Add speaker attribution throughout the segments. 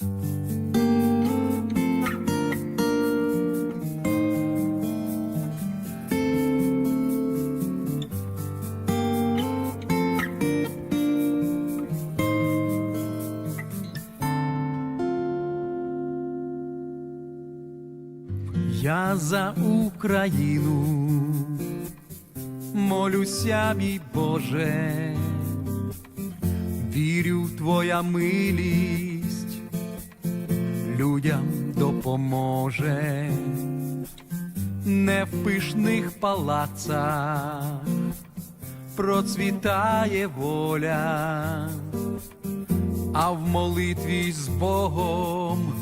Speaker 1: Я за Україну молюся, мій Боже, вірю в Твоя милість, людям допоможе, не в пишних палацах процвітає воля, а в молитві з Богом.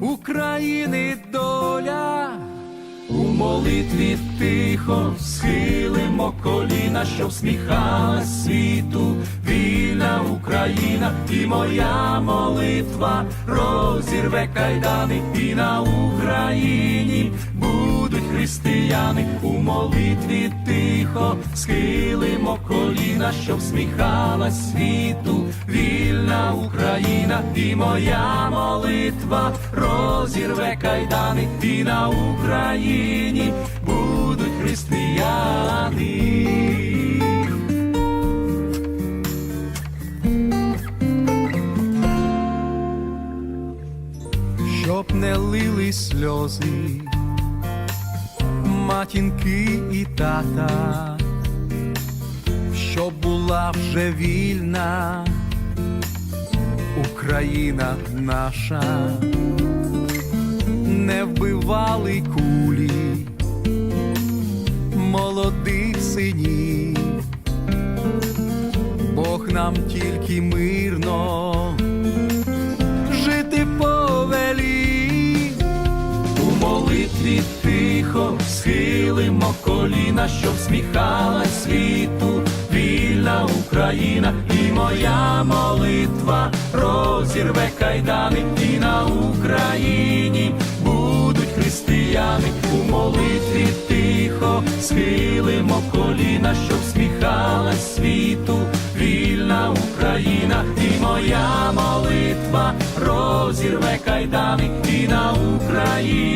Speaker 1: України доля. Молитві тихо схилимо коліна, що всміхалась світу, вільна Україна, і моя молитва розірве кайдани, і на Україні будуть християни. У молитві тихо схилимо коліна, що всміхалась світу, вільна Україна, і моя молитва. Розірве кайдани, і на Україні будуть християни. Щоб не лили сльози, матінки і тата, вже вільна Україна наша, не вбивали кулі молодих синів, Бог нам тільки мирно жити повелів. У молитві тихо схилимо коліна, щоб всміхалась світу, Україна, і моя молитва розірве кайдани, і на Україні будуть християни. У молитві тихо схилимо коліна, щоб всміхалась світу, вільна Україна, і моя молитва розірве кайдани, і на Україні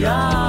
Speaker 1: і